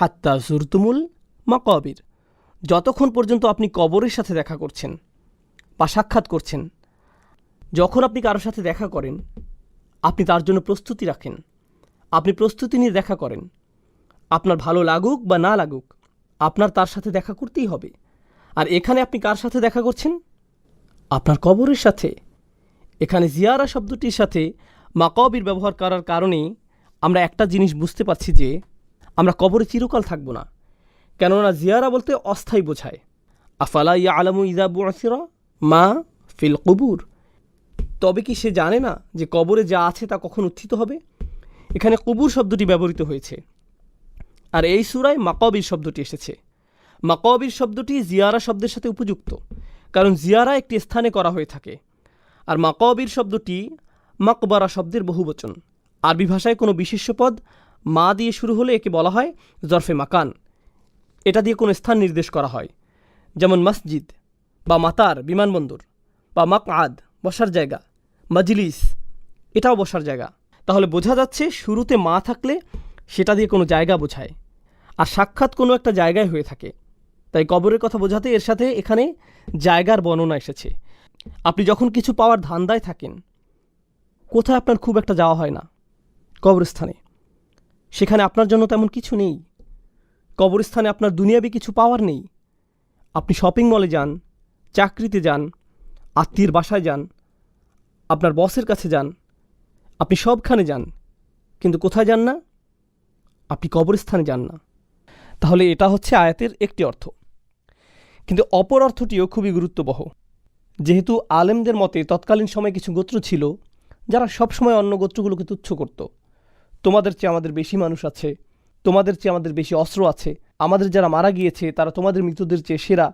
হাত্তা জুরতুমুল মাকবির। যতক্ষণ পর্যন্ত আপনি কবরের সাথে দেখা করছেন, বা সাক্ষাৎ করছেন, যখন আপনি কারোর সাথে দেখা করেন, আপনি তার জন্য প্রস্তুতি রাখেন। আপনি প্রস্তুতি নিয়ে দেখা করেন। আপনার ভালো লাগুক বা না লাগুক, আপনার তার সাথে দেখা করতেই হবে। আর এখানে আপনি কার সাথে দেখা করছেন? আপনার কবরের সাথে। এখানে জিয়ারা শব্দটির সাথে মাকবির ব্যবহার করার কারণে আমরা একটা জিনিস বুঝতে পারছি যে আমরা কবরে চিরকাল থাকব না। কেননা জিয়ারা বলতে অস্থায়ী বোঝায়। আফালা ইয়া আলামু ইদা বুআসিরা মা ফিল কবুর। তবে কি সে জানে না যে কবরে যা আছে তা কখন উত্থিত হবে? এখানে কবুর শব্দটি ব্যবহৃত হয়েছে। আর এই সুরায় মাকবির শব্দটি এসেছে। মাকবির শব্দটি জিয়ারা শব্দের সাথে উপযুক্ত, কারণ জিয়ারা একটি স্থানে করা হয়ে থাকে। আর মাকবির শব্দটি মাকবারা শব্দের বহুবচন। আরবি ভাষায় কোনো বিশেষ্য পদ মা দিয়ে শুরু হলে একে বলা হয় জরফে মাকান। এটা দিয়ে কোনো স্থান নির্দেশ করা হয়। যেমন মসজিদ বা মাতার বিমানবন্দর বা মাক আদ বসার জায়গা, মজলিস, এটাও বসার জায়গা। তাহলে বোঝা যাচ্ছে শুরুতে মা থাকলে সেটা দিয়ে কোনো জায়গা বোঝায়। আর সাক্ষাৎ কোনো একটা জায়গায় হয়ে থাকে। তাই কবরের কথা বোঝাতে এর সাথে এখানে জায়গার বর্ণনা এসেছে। আপনি যখন কিছু পাওয়ার ধান্দায় থাকেন, কোথায় আপনার খুব একটা যাওয়া হয় না? কবরস্থানে। সেখানে আপনার জন্য তেমন কিছু নেই। কবরস্থানে আপনার দুনিয়াবি কিছু পাওয়ার নেই। আপনি শপিং মলে যান, চাকরিতে যান, আত্মীয়ের বাসায় যান, আপনার বসের কাছে যান, আপনি সবখানে যান, কিন্তু কোথায় যান না? আপনি কবরস্থানে যান না। তাহলে এটা হচ্ছে আয়াতের একটি অর্থ। কিন্তু অপর অর্থটিও খুবই গুরুত্ববহ। যেহেতু আলেমদের মতে তৎকালীন সময়ে কিছু গোত্র ছিল, যারা সবসময় অন্য গোত্রগুলোকে তুচ্ছ করত। তোমাদের চেয়ে আমাদের বেশি মানুষ আছে, তোমাদের চেয়ে আমাদের বেশি অস্ত্র আছে। আমাদের যারা মারা গিয়েছে, তারা তোমাদের মৃতদের চেয়ে সেরা।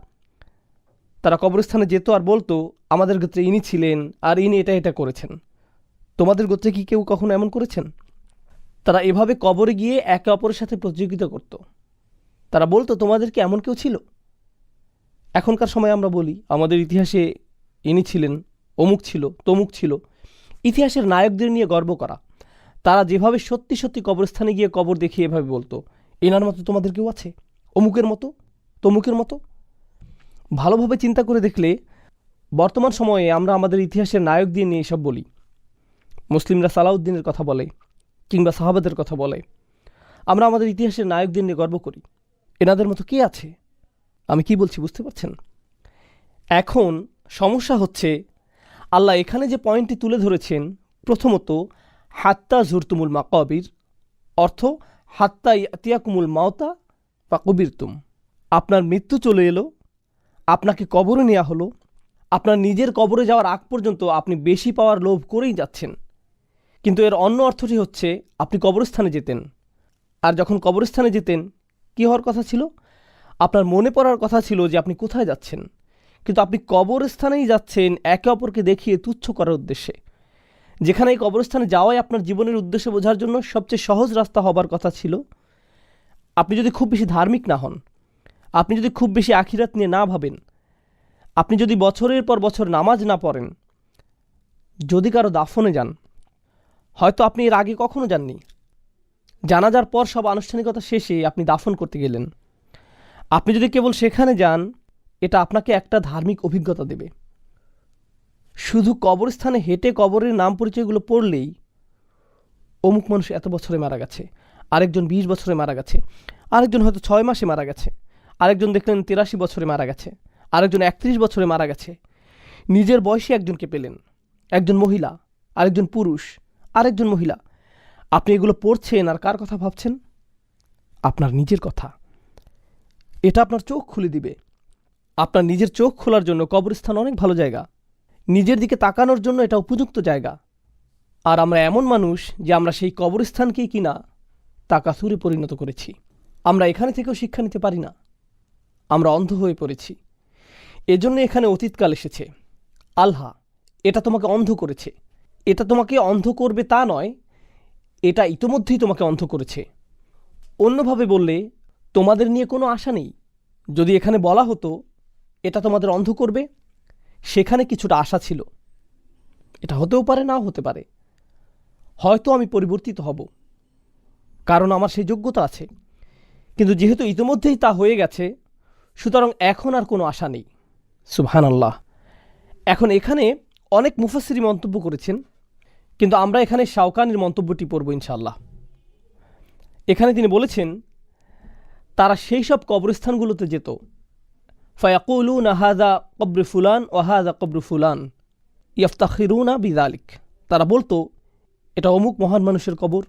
তারা কবরস্থানে যেত আর বলতো, আমাদের গোত্রে ইনি ছিলেন আর ইনি এটা এটা করেছেন। তোমাদের গোত্রে কি কেউ কখনো এমন করেছেন? তারা এভাবে কবরে গিয়ে একে অপরের সাথে প্রতিযোগিতা করত। তারা বলতো, তোমাদের কি এমন কেউ ছিল? এখনকার সময় আমরা বলি, আমাদের ইতিহাসে ইনি ছিলেন, অমুক ছিল, তমুক ছিল। ইতিহাসের নায়কদের নিয়ে গর্ব করা। তারা যেভাবে সত্যি সত্যি কবরস্থানে গিয়ে কবর দেখিয়ে এভাবে বলতো, এনার মতো তোমাদের কেউ আছে? অমুকের মতো? তমুকের মতো? ভালোভাবে চিন্তা করে দেখলে বর্তমান সময়ে আমরা আমাদের ইতিহাসের নায়কদের নিয়ে এসব বলি। মুসলিমরা সালাউদ্দিনের কথা বলে, কিংবা সাহাবাদের কথা বলে। আমরা আমাদের ইতিহাসের নায়কদের নিয়ে গর্ব করি। এনাদের মতো কে আছে? আমি কি বলছি বুঝতে পারছেন? এখন সমস্যা হচ্ছে, আল্লাহ এখানে যে পয়েন্টটি তুলে ধরেছেন, প্রথমত হাত্তা জুরতুমুল মাকবির, অর্থ হাত্তা ইয়াতিয়াকুমুল মাওতা বা কবিরতুম আপনার মৃত্যু চলে এলো, আপনাকে কবরে নেওয়া হলো, আপনার নিজের কবরে যাওয়ার আগ পর্যন্ত আপনি বেশি পাওয়ার লোভ করেই যাচ্ছেন। কিন্তু এর অন্য অর্থটি হচ্ছে, আপনি কবরস্থানে যেতেন। আর যখন কবরস্থানে যেতেন, কী হওয়ার কথা ছিল? আপনার মনে পড়ার কথা ছিল যে আপনি কোথায় যাচ্ছেন। কিন্তু আপনি কবরস্থানেই যাচ্ছেন একে অপরকে দেখিয়ে তুচ্ছ করার উদ্দেশ্যে। যেখানে এই কবরস্থানে যাওয়াই আপনার জীবনের উদ্দেশ্য বোঝার জন্য সবচেয়ে সহজ রাস্তা হবার কথা ছিল। আপনি যদি খুব বেশি ধার্মিক না হন, আপনি যদি খুব বেশি আখিরাত নিয়ে না ভাবেন, আপনি যদি বছরের পর বছর নামাজ না পড়েন, যদি কারও দাফনে যান, হয়তো আপনি এর আগে কখনো যাননি। জানাজার পর সব আনুষ্ঠানিকতা শেষে আপনি দাফন করতে গেলেন। আপনি যদি কেবল সেখানে যান, এটা আপনাকে একটা ধার্মিক অভিজ্ঞতা দেবে। শুধু কবরস্থানে হেঁটে কবরের নাম পরিচয়গুলো পড়লেই অমুক মানুষ এত বছরে মারা গেছে। আরেকজন বিশ বছরে মারা গেছে। আরেকজন হয়তো ছয় মাসে মারা গেছে। আরেকজন দেখলেন তিরাশি বছরে মারা গেছে। আরেকজন একত্রিশ বছরে মারা গেছে। নিজের বয়সী একজনকে পেলেন। একজন মহিলা, আরেকজন পুরুষ, আরেকজন মহিলা। আপনি এগুলো পড়ছেন আর কার কথা ভাবছেন? আপনার নিজের কথা। এটা আপনার চোখ খুলে দিবে। আপনার নিজের চোখ খোলার জন্য কবরস্থান অনেক ভালো জায়গা। নিজের দিকে তাকানোর জন্য এটা উপযুক্ত জায়গা। আর আমরা এমন মানুষ যে আমরা সেই কবরস্থানকেই কিনা তাকাসুরে পরিণত করেছি। আমরা এখানে থেকেও শিক্ষা নিতে পারি না। আমরা অন্ধ হয়ে পড়েছি। এজন্য এখানে অতীতকাল এসেছে। আলহা এটা তোমাকে অন্ধ করেছে। এটা তোমাকে অন্ধ করবে তা নয়, এটা ইতোমধ্যেই তোমাকে অন্ধ করেছে। অন্যভাবে বললে, তোমাদের নিয়ে কোনো আশা নেই। যদি এখানে বলা হতো, এটা তোমাদের অন্ধ করবে? সেখানে কিছুটা আশা ছিল। এটা হতেও পারে, নাও হতে পারে। হয়তো আমি পরিবর্তিত হব, কারণ আমার সেই যোগ্যতা আছে। কিন্তু যেহেতু ইতিমধ্যেই তা হয়ে গেছে, সুতরাং এখন আর কোনো আশা নেই। সুবহান আল্লাহ এখন এখানে অনেক মুফাসিরি মন্তব্য করেছেন, কিন্তু আমরা এখানে শাওকানির মন্তব্যটি পড়ব ইনশাল্লাহ এখানে তিনি বলেছেন, তারা সেই সব কবরস্থানগুলোতে যেত ফায়াকুলুন আহাদা কব্র ফুলান ওয়াহাদা কব্র ফুলান ইয়ফতাখিরুনা বিদালিক তারা বলতো, এটা অমুক মহান মানুষের কবর,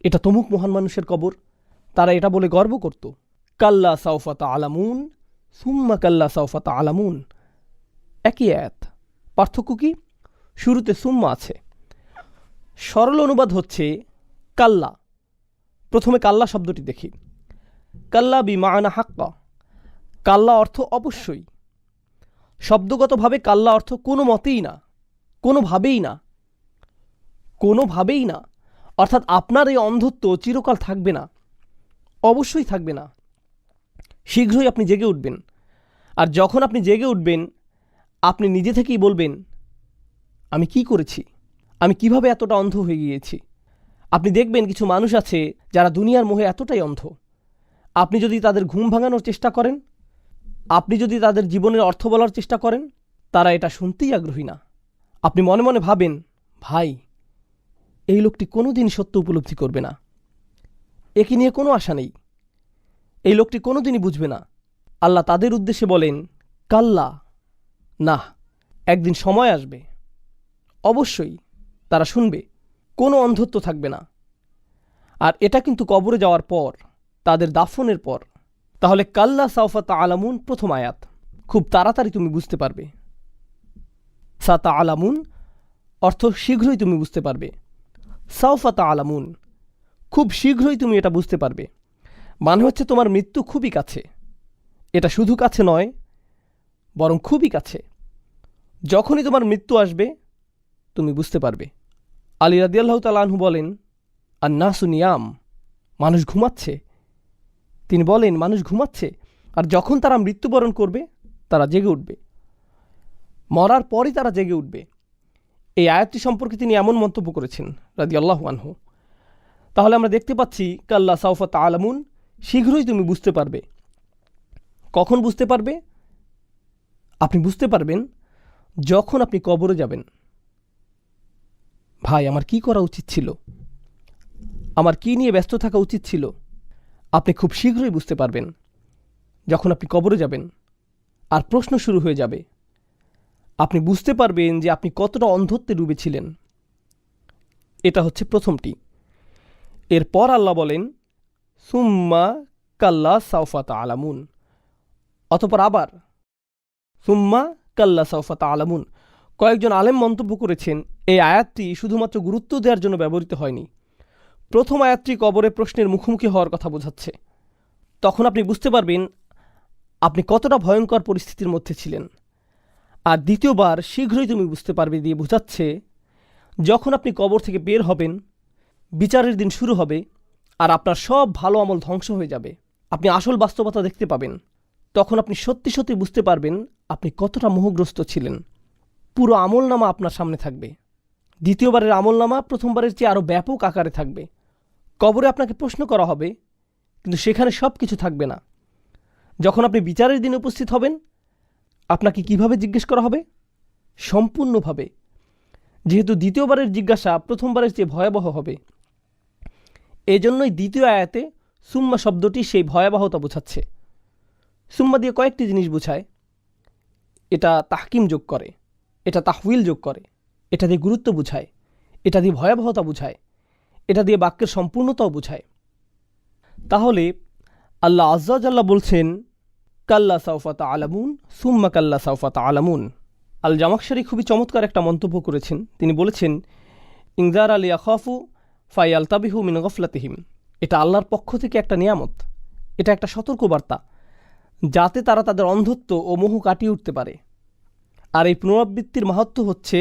এটা তমুক মহান মানুষের কবর। তারা এটা বলে গর্ব করত। কাল্লা সাউফাতা আলামুন সুম্মা কাল্লা সাউফাতা আলামুন একই আয়াত। পার্থক্য কি? শুরুতে সুম্মা আছে। সরল অনুবাদ হচ্ছে কাল্লা। প্রথমে কাল্লা শব্দটি দেখি। কাল্লা বি মায়না হাক্কা। কাল্লা অর্থ অবশ্যই। শব্দগতভাবে কাল্লা অর্থ কোনো মতেই না, কোনোভাবেই না কোনোভাবেই না। অর্থাৎ আপনার এই অন্ধত্ব চিরকাল থাকবে না, অবশ্যই থাকবে না। শীঘ্রই আপনি জেগে উঠবেন। আর যখন আপনি জেগে উঠবেন, আপনি নিজে থেকেই বলবেন, আমি কি করেছি? আমি কীভাবে এতটা অন্ধ হয়ে গিয়েছি? আপনি দেখবেন কিছু মানুষ আছে যারা দুনিয়ার মোহে এতটাই অন্ধ। আপনি যদি তাদের ঘুম ভাঙানোর চেষ্টা করেন আপনি যদি তাদের জীবনের অর্থ বলার চেষ্টা করেন, তারা এটা শুনতেই আগ্রহী না। আপনি মনে মনে ভাবেন, ভাই, এই লোকটি কোনো দিন সত্য উপলব্ধি করবে না। একে নিয়ে কোনো আশা নেই। এই লোকটি কোনো দিনই বুঝবে না। আল্লাহ তাদের উদ্দেশ্যে বলেন, কাল্লা না একদিন সময় আসবে। অবশ্যই তারা শুনবে, কোনো অন্ধত্ব থাকবে না। আর এটা কিন্তু কবরে যাওয়ার পর, তাদের দাফনের পর তাহলে কাল্লা সাউফাতা আলামুন প্রথম আয়াত। খুব তাড়াতাড়ি তুমি বুঝতে পারবে। সাতা আলামুন অর্থ শীঘ্রই তুমি বুঝতে পারবে। সাউফাতা আলামুন, খুব শীঘ্রই তুমি এটা বুঝতে পারবে। মানে হচ্ছে তোমার মৃত্যু খুবই কাছে। এটা শুধু কাছে নয়, বরং খুবই কাছে। যখনই তোমার মৃত্যু আসবে, তুমি বুঝতে পারবে। আলী রাদিয়াল্লাহ তালাহু বলেন আর না সুনিয়াম মানুষ ঘুমাচ্ছে তিনি বলেন, মানুষ ঘুমাচ্ছে, আর যখন তারা মৃত্যুবরণ করবে, তারা জেগে উঠবে। মরার পরই তারা জেগে উঠবে। এই আয়াতটি সম্পর্কে তিনি এমন মন্তব্য করেছেন রাদি আল্লাহ আনহু। তাহলে আমরা দেখতে পাচ্ছি, কাল্লা সাউফা আলামুন শীঘ্রই তুমি বুঝতে পারবে। কখন বুঝতে পারবে? আপনি বুঝতে পারবেন যখন আপনি কবরে যাবেন। ভাই, আমার কি করা উচিত ছিল? আমার কি নিয়ে ব্যস্ত থাকা উচিত ছিল? আপনি খুব শীঘ্রই বুঝতে পারবেন যখন আপনি কবরে যাবেন আর প্রশ্ন শুরু হয়ে যাবে। আপনি বুঝতে পারবেন যে আপনি কতটা অন্ধত্বে ডুবেছিলেন। এটা হচ্ছে প্রথমটি। এরপর আল্লাহ বলেন, সুম্মা কাল্লা সাউফাত আলামুন অতপর আবার, সুম্মা কাল্লা সাউফাত আলামুন কয়েকজন আলেম মন্তব্য করেছেন, এই আয়াতটি শুধুমাত্র গুরুত্ব দেওয়ার জন্য ব্যবহৃত হয়নি। প্রথম আয়াতটি কবরে প্রশ্নের মুখোমুখি হওয়ার কথা বোঝাচ্ছে। তখন আপনি বুঝতে পারবেন আপনি কতটা ভয়ঙ্কর পরিস্থিতির মধ্যে ছিলেন। আর দ্বিতীয়বার শীঘ্রই তুমি বুঝতে পারবে দিয়ে বোঝাচ্ছে, যখন আপনি কবর থেকে বের হবেন, বিচারের দিন শুরু হবে আর আপনার সব ভালো আমল ধ্বংস হয়ে যাবে। আপনি আসল বাস্তবতা দেখতে পাবেন। তখন আপনি সত্যি সত্যি বুঝতে পারবেন আপনি কতটা মোহগ্রস্ত ছিলেন। পুরো আমলনামা আপনার সামনে থাকবে। দ্বিতীয়বারের আমলনামা প্রথমবারের চেয়ে আরও ব্যাপক আকারে থাকবে। কবরে আপনাকে প্রশ্ন করা হবে, কিন্তু সেখানে সব কিছু থাকবে না। যখন আপনি বিচারের দিনে উপস্থিত হবেন, আপনাকে কীভাবে জিজ্ঞেস করা হবে? সম্পূর্ণভাবে। যেহেতু দ্বিতীয়বারের জিজ্ঞাসা প্রথমবারের চেয়ে ভয়াবহ হবে। এজন্যই দ্বিতীয় আয়াতে সুম্মা শব্দটি সেই ভয়াবহতা বোঝাচ্ছে। সুম্মা দিয়ে কয়েকটি জিনিস বোঝায়। এটা তাহকিম যোগ করে, এটা তাহউইল যোগ করে, এটা দিয়ে গুরুত্ব বুঝায়, এটা দিয়ে ভয়াবহতা বুঝায়। এটা দিয়ে বাক্যের সম্পূর্ণতাও বোঝায়। তাহলে আল্লাহ আজ্জাজাল্লাহ বলছেন, কাল্লা সাউফাত আলামুন সুম্মা কাল্লা সাউফাত আলামুন আল জামাকশারি খুবই চমৎকার একটা মন্তব্য করেছেন। তিনি বলেছেন ইংজার আলী আখাফু ফাই আল তাবিহু মিন গফলাতিহিম। এটা আল্লাহর পক্ষ থেকে একটা নিয়ামত। এটা একটা সতর্কবার্তা, যাতে তারা তাদের অন্ধত্ব ও মোহ কাটিয়ে উঠতে পারে। আর এই পুনরাবৃত্তির মাহাত্ম হচ্ছে,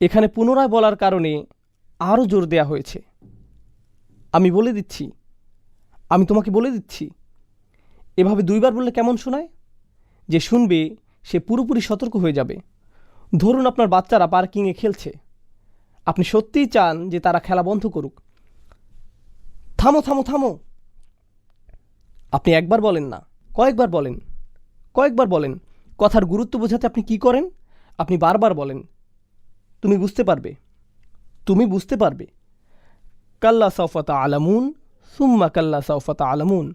এখানে পুনরায় বলার কারণে আরও জোর দেয়া হয়েছে। আমি বলে দিচ্ছি, আমি তোমাকে বলে দিচ্ছি, এভাবে দুইবার বললে কেমন শোনায়? যে শুনবে, সে পুরোপুরি সতর্ক হয়ে যাবে। ধরুন আপনার বাচ্চারা পার্কিংয়ে খেলছে। আপনি সত্যিই চান যে তারা খেলা বন্ধ করুক। থামো থামো থামো। আপনি একবার বলেন না, কয়েকবার বলেন কয়েকবার বলেন। কথার গুরুত্ব বোঝাতে আপনি কি করেন? আপনি বারবার বলেন। তুমি বুঝতে পারবে। তুমি বুঝতে পারবে। কাল্লা সৌফতা আলামুন সুম্মা কাল্লা সৌফতা আলামুন